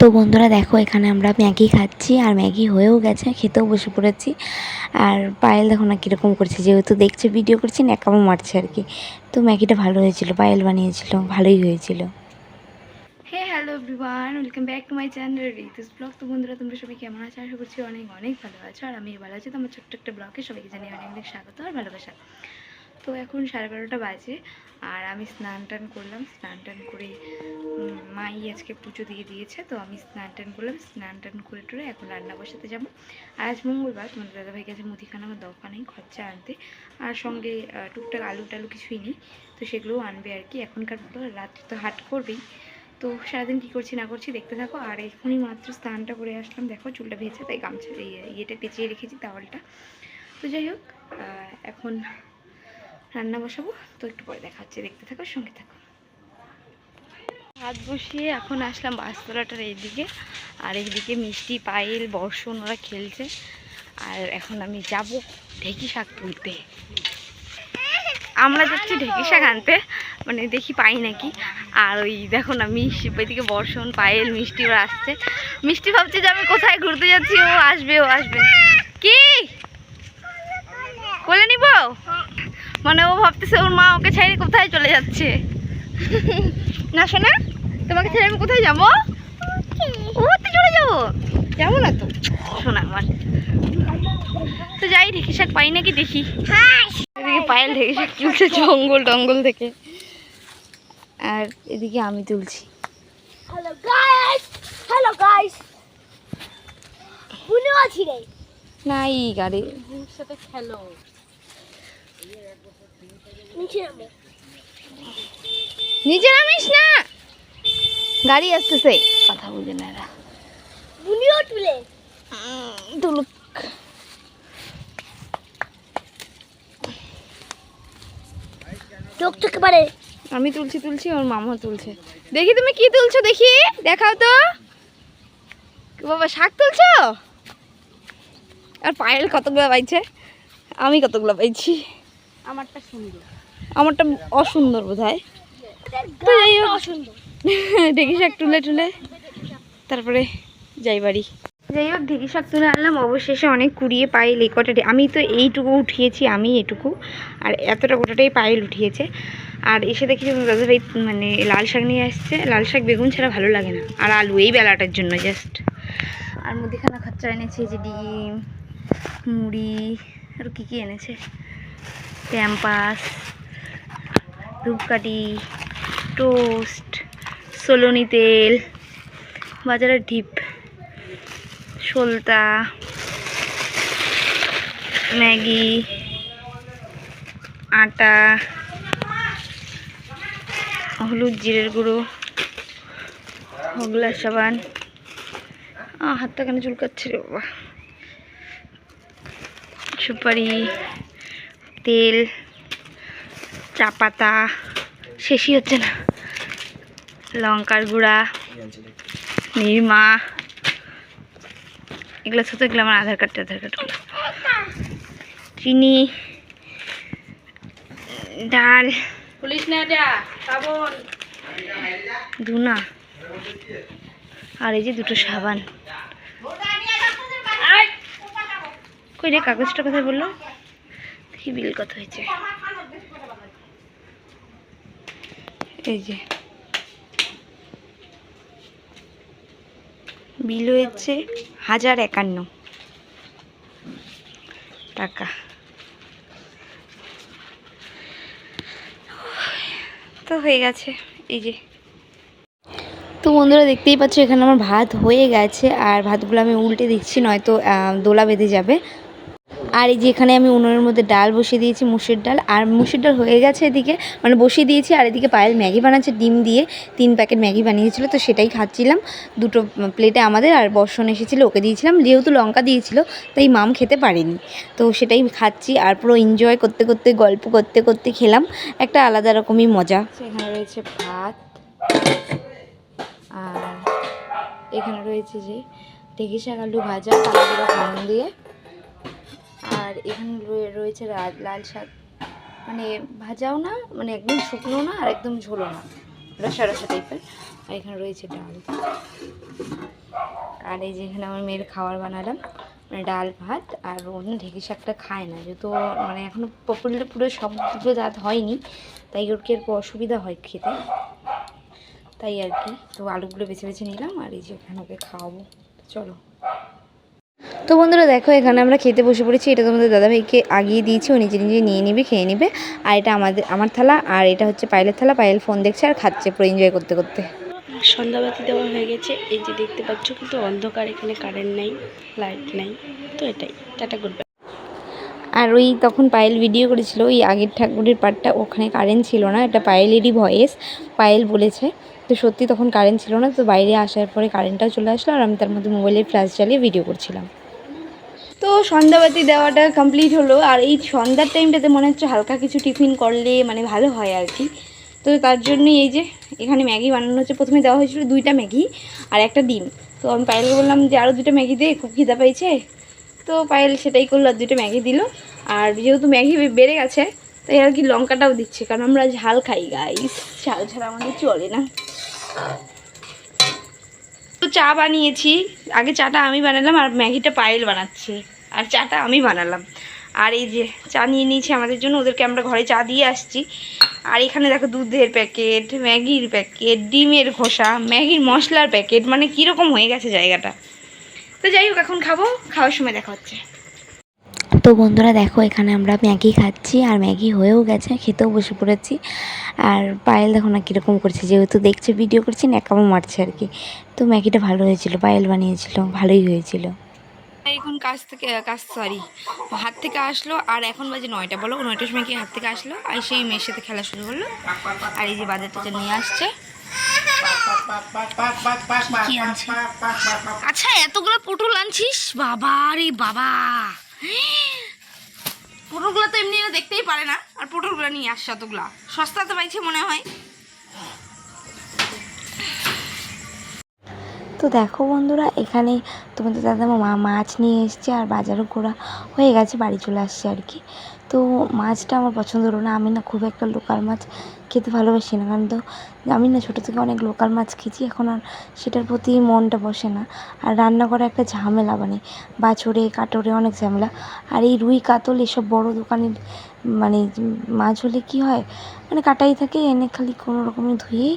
তো বন্ধুরা দেখো, এখানে আমরা ম্যাগি খাচ্ছি আর ম্যাগি হয়েও গেছে, খেতেও বসে পড়েছি। আর পায়েল দেখো না কীরকম করছে, যেহেতু দেখছে ভিডিও করছি ন্যাকামো মারছে আর কি। তো ম্যাগিটা ভালো হয়েছিল, পায়েল বানিয়েছিল, ভালোই হয়েছিল। Hey hello everyone welcome back to my channel Ritu's vlog তো বন্ধুরা, তোমরা সবাই কেমন আছো? আশা করছি অনেক অনেক ভালো আছো। আর আমি ভালো আছি। তো আমার ছোট্ট একটা ব্লগে সবাইকে জানিয়ে অনেক অনেক স্বাগত আর ভালোবাসা। তো এখন সাড়ে বারোটা বাজে আর আমি স্নান টান করলাম, স্নান টান করে মাই আজকে পুজো দিয়ে দিয়েছে, তো আমি স্নান টান করলাম, স্নান টান করে টরে এখন রান্না বসাতে যাব। আজ মঙ্গলবার, তোমাদের দাদাভাই গেছে মুদিখানা আমার দোকানেই খরচা আনতে। আর সঙ্গে টুকটাক আলু টালু কিছুই নেই, তো সেগুলোও আনবে আর কি। এখনকার মতো রাত্রে তো হাট করবেই। তো সারাদিন কী করছি না করছি দেখতে থাকো। আর এখনই মাত্র স্নানটা করে আসলাম, দেখো চুলটা ভেজে তাই গামছা ইয়েটা পেঁচিয়ে রেখেছি, তাওয়ালটা। তো যাই হোক এখন রান্না বসাবো। তো একটু পরে দেখা হচ্ছে। দেখতে থাকো, সঙ্গে থাকো। ভাত বসিয়ে এখন আসলাম বাস্তলাটার এইদিকে। আর এইদিকে মিষ্টি, পায়েল, বর্ষণ, ওরা খেলছে। আর এখন আমি যাব ঢেকি শাক তুলতে। আমরা যাচ্ছি ঢেকি শাক আনতে। মানে দেখি পাই নাকি। আর ওই দেখো না, মিষ্টি, ওইদিকে বর্ষণ, পায়েল, মিষ্টি ওরা আসছে। মিষ্টি ভাবছে যে আমি কোথায় ঘুরতে যাচ্ছি, ও আসবে ও আসবে। কি? কোলে নিব? মানে ও ভাবতেছে ওর মা ওকে ছেড়ে কোথায় চলে যাচ্ছে? না শোনা তোমাকে ছেড়ে আমি কোথায় যাব? ওতে চলে যাব। যাব না তো। শোনা আমার। তো যাই ঢেকে শাক পাই নাকি দেখি। এদিকে পায়েল ঢেকে শাক তুলছে জঙ্গল টঙ্গল থেকে। আর এদিকে আমি তুলছি। হ্যালো গাইস হ্যালো গাইস ভুলে আছি রে। না এই গাড়ি নিচে নামো নিচে নামিস না। গাড়ি আসতেছে। কথা বুঝে না এরা। বুনিও তুলে। তুলুক চোখ চোখে পারে আমি তুলছি তুলছি ওর মামা তুলছে। দেখি তুমি কি তুলছো দেখি। দেখাও তো। বাবা শাক তুলছো? আর পায়েল কতগুলো পাইছে? আমি কতগুলো পাইছি? আমারটা সুন্দর। আমারটা অসুন্দর বোধ হয় তো যাই হোক অসুন্দর ঢেকি শাক তুলে তুলে তারপরে যাই বাড়ি। যাই হোক ঢেকি শাক তুলে আনলাম। অবশেষে অনেক কুড়িয়ে পাইল এই কটা ডে- আমি তো এইটুকু উঠিয়েছি আমি এটুকু। আর এতটা গোটাটাই পাইল উঠিয়েছে। আর এসে দেখি যে দাদা ভাই মানে লাল শাক নিয়ে আসছে। লাল শাক বেগুন ছাড়া ভালো লাগে না। আর আলু এই বেলাটার জন্য জাস্ট আর মুদিখানা খরচা এনেছে যে ডিম মুড়ি আর কী কী এনেছে? ক্যাম্পাস, ধূপকাঠি, টোস্ট, সোলনি তেল, বাজারের ঢিপ সলতা ম্যাগি, আটা, হলুদ জিরের গুঁড়ো, হগলা সাবান। হাতটা কেন চুলকাচ্ছে বাবা? সুপারি। তেল চা পাতা শেষই হচ্ছে না। লঙ্কার গুঁড়া নির্মা এগুলো ছোটো এগুলো আমার আধার কার্ড আধার কার্ডগুলো চিনি ডাল পুলিশ না যা শ্রাবণ ধুনা আর এই যে দুটো সাবান। কই রে কাগজটা কোথায় বলল? দেখি বিল কত হয়েছে। এই যে। বিল হয়েছে হাজার একান্ন টাকা। তো হয়ে গেছে এই যে। তো বন্ধুরা দেখতেই পাচ্ছ এখানে আমার ভাত হয়ে গেছে আর ভাতগুলো আমি উল্টে দিচ্ছি নয়তো আহ, দোলা বেঁধে যাবে। আর এই যে এখানে আমি উনুনের মধ্যে ডাল বসিয়ে দিয়েছি, মুসুর ডাল। আর মুসুর ডাল হয়ে গেছে এদিকে মানে বসিয়ে দিয়েছি, আর এদিকে পায়েল ম্যাগি বানাচ্ছে, ডিম দিয়ে তিন প্যাকেট ম্যাগি বানিয়েছিল, তো সেটাই খাচ্ছিলাম। দুটো প্লেটে আমাদের, আর বর্ষণ এসেছিল, ওকে দিয়েছিলাম। যেহেতু লঙ্কা দিয়েছিল, তাই মাম খেতে পারেনি। তো সেটাই খাচ্ছি, আর পুরো এনজয় করতে করতে, গল্প করতে করতে খেলাম। একটা আলাদা রকমই মজা। এখানে রয়েছে ভাত, আর এখানে রয়েছে যে ঢেঁকি শাক, আলু ভাজা কালো দিয়ে। আর এখানে রয়ে- রয়েছে লাল শাক। মানে ভাজাও না মানে একদম শুকনো না আর একদম ঝোলো না। রসা রসা টাইপের আর এখানে রয়েছে ডাল। আর এই যেখানে আমার মেয়ের খাবার বানালাম মানে ডাল, ভাত, আর অন্য ঢেঁকি শাকটা খায় না। যেহেতু মানে এখনও পপুলার পুরো সব দুটো দাঁত হয়নি, তাই ওর কি একটু অসুবিধা হয় খেতে। তাই আর কি। তো আলুগুলো বেছে বেছে নিলাম, আর এই যে ওখানে ওকে খাওয়াবো। চলো। তো বন্ধুরা দেখো এখানে আমরা খেতে বসে পড়েছি। এটা তোমাদের দাদাভাইকে আগিয়ে দিয়েছি ও নিজে নিজে নিয়ে নিবে খেয়ে নিবে। আর এটা আমাদের আমার থালা আর এটা হচ্ছে পায়েলের থালা। পায়েল ফোন দেখছে আর খাচ্ছে পুরো এনজয় করতে করতে। সন্ধ্যাবাতি দেওয়া হয়ে গেছে। এই যে দেখতে পাচ্ছ কিন্তু অন্ধকার এখানে কারেন্ট নাই লাইট নাই। তো এটাই টাটা গুড আর ওই তখন পায়েল ভিডিও করেছিল ওই আগের ঠাকুরের পার্টটা ওখানে কারেন্ট ছিল না এটা পায়েলেরই ভয়েস পায়েল বলেছে তো সত্যি তখন কারেন্ট ছিল না তো বাইরে আসার পরে কারেন্টটাও চলে আসলো আর আমি তার মধ্যে মোবাইলের ফ্ল্যাশ জ্বালিয়ে ভিডিও করছিলাম। তো সন্ধ্যাবাতি দেওয়াটা কমপ্লিট হলো, আর এই সন্ধ্যার টাইমটাতে মনে হচ্ছে হালকা কিছু টিফিন করলে মানে ভালো হয় আর কি। তো তার জন্যই এই যে, এখানে ম্যাগি বানানো হচ্ছে। প্রথমে দেওয়া হয়েছিল দুইটা ম্যাগি আর একটা ডিম। তো আমি পায়েলকে বললাম যে আরও দুটো ম্যাগি দে, খুব খিদা পেয়েছে তো পায়েল সেটাই করল, আর দুটো ম্যাগি দিল। আর যেহেতু ম্যাগি বেড়ে গেছে, তাই আর কি লঙ্কাটাও দিচ্ছে, কারণ আমরা ঝাল খাই গাইস ঝাল ছাড়া আমাদের চলে না। তো চা বানিয়েছি। আগে চাটা আমি বানালাম আর ম্যাগিটা পায়েল বানাচ্ছে। আর চাটা আমি বানালাম। আর এই যে চা নিয়ে নিয়েছি আমাদের জন্য, ওদেরকে আমরা ঘরে চা দিয়ে আসছি। আর এখানে দেখো দুধের প্যাকেট, ম্যাগির প্যাকেট, ডিমের ঘোষা ম্যাগির মশলার প্যাকেট মানে কীরকম হয়ে গেছে জায়গাটা। তো যাই হোক, এখন খাব, খাওয়ার সময় দেখা হচ্ছে। তো বন্ধুরা দেখো, এখানে আমরা ম্যাগি খাচ্ছি আর ম্যাগি হয়েও গেছে, খেতেও বসে পড়েছি। আর পায়েল দেখো না কীরকম করছে, যেহেতু দেখছে ভিডিও করছি, ন্যাকামো মারছে আর কি। তো ম্যাগিটা ভালো হয়েছিল, পায়েল বানিয়েছিল, ভালোই হয়েছিল। এখন কাজ থেকে কাজ সরি হাত থেকে আসলো, আর এখন বাজে নয়টা, বলো, নয়টার সময় কি হাত থেকে আসলো? আর সেই মেয়ের সাথে খেলা শুরু করল। আর এই যে বাজার টাজার নিয়ে আসছে। আচ্ছা এতগুলো পটল আনছিস? বাবা রে বাবা! পটলগুলো তো এমনি দেখতেই পারে না, আর পটলগুলো নিয়ে আসছে এতগুলা সস্তা তো পাইছে মনে হয়। তো দেখো বন্ধুরা, এখানে তোমাদের দাদা মা মাছ নিয়ে এসছে, আর বাজারও ঘোরা হয়ে গেছে, বাড়ি চলে আসছে আর কি। তো মাছটা আমার পছন্দ হলো না, আমি না খুব একটা লোকাল মাছ খেতে ভালোবাসি না। কারণ তো আমি না ছোটো থেকে অনেক লোকাল মাছ খেয়েছি, এখন আর সেটার প্রতি মনটা বসে না। আর রান্না করা একটা ঝামেলা মানে বাছরে, কাটরে অনেক ঝামেলা। আর এই রুই, কাতল এসব বড় দোকানের মানে মাছ হলে কী হয়? মানে কাটাই থাকে, এনে খালি কোনো রকমে ধুয়েই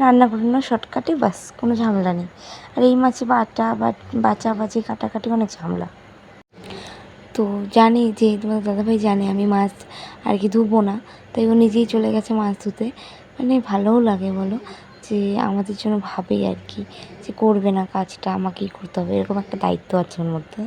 রান্না করে নেওয়া শর্টকাটে ব্যাস, কোনো ঝামেলা নেই। আর এই মাছে বাটা বা বাচা কাটাকাটি অনেক ঝামেলা। তো জানে যে তোমার দাদাভাই জানে আমি মাছ আর কি ধুবো না। তাই ও নিজেই চলে গেছে মাছ ধুতে। মানে ভালোও লাগে বলো যে আমাদের জন্য ভাবে আর কি যে করবে না কাজটা, আমাকেই করতে হবে। এরকম একটা দায়িত্ব আছে ওর মধ্যে।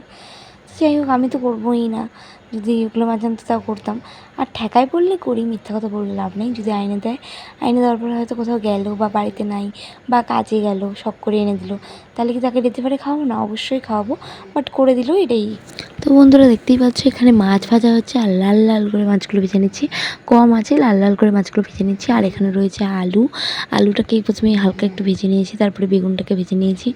যাই হোক, আমি তো করবোই না। যদি ওগুলো মাছ আনতো তাও করতাম। আর ঠেকায় পড়লে করি, মিথ্যা কথা বললে লাভ নেই। যদি আইনে দেয় আইনে দেওয়ার পরে হয়তো কোথাও গেল বা বাড়িতে নাই বা কাজে গেল শখ করে এনে দিল। তাহলে কি তাকে পারে খাওয়াবো? না, অবশ্যই খাওয়াবো বাট করে দিল এটাই। তো বন্ধুরা, দেখতেই পাচ্ছ, এখানে মাছ ভাজা হচ্ছে আর লাল লাল করে মাছগুলো ভেজে নিচ্ছি। কম আছে, লাল লাল করে মাছগুলো ভেজে নিচ্ছি। আর এখানে রয়েছে আলু। আলুটাকে প্রথমে হালকা একটু ভেজে নিয়েছি, তারপরে বেগুনটাকে ভেজে নিয়েছি।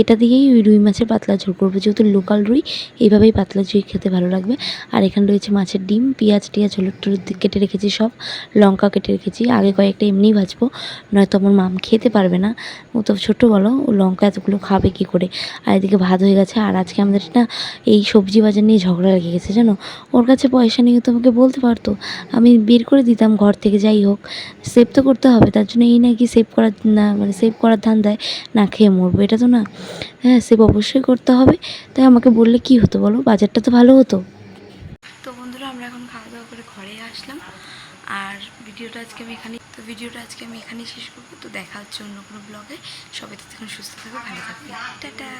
এটা দিয়েই ওই রুই মাছের পাতলা ঝোল করব। যেহেতু লোকাল রুই এইভাবেই পাতলা ঝুই খেতে ভালো লাগবে। আর এখানে রয়েছে মাছের ডিম, পেঁয়াজ টিয়াজ হলুদ কেটে রেখেছি সব, লঙ্কা কেটে রেখেছি। আগে কয়েকটা এমনিই ভাজবো, নয়তো আমার মাম খেতে পারবে না। ও তো ছোটো বলো, ও লঙ্কা এতগুলো খাবে কী করে? আর এদিকে ভাত হয়ে গেছে, আর আজকে আমাদের না এই সবজি বাজার নিয়ে ঝগড়া লেগে গেছে, জানো? ওর কাছে পয়সা নিয়ে তো আমাকে বলতে পারতো। আমি বের করে দিতাম ঘর থেকে, যাই হোক। সেভ তো করতে হবে, তার জন্য এই নাকি সেভ করার, না মানে সেভ করার ধান দেয় না খেয়ে মরবো, এটা তো না। হ্যাঁ সেভ অবশ্যই করতে হবে। তাই আমাকে বললে কি হতো বলো? বাজারটা তো ভালো হতো তো বন্ধুরা আমরা এখন খাওয়া দাওয়া করে ঘরে আর ভিডিওটা আজকে আমি এখানে তো ভিডিওটা আজকে আমি এখানেই শেষ করব। তো দেখা হচ্ছে অন্য কোনো ব্লগে সবাই তো সুস্থ থাকবে ভালো থাকবে টাটা!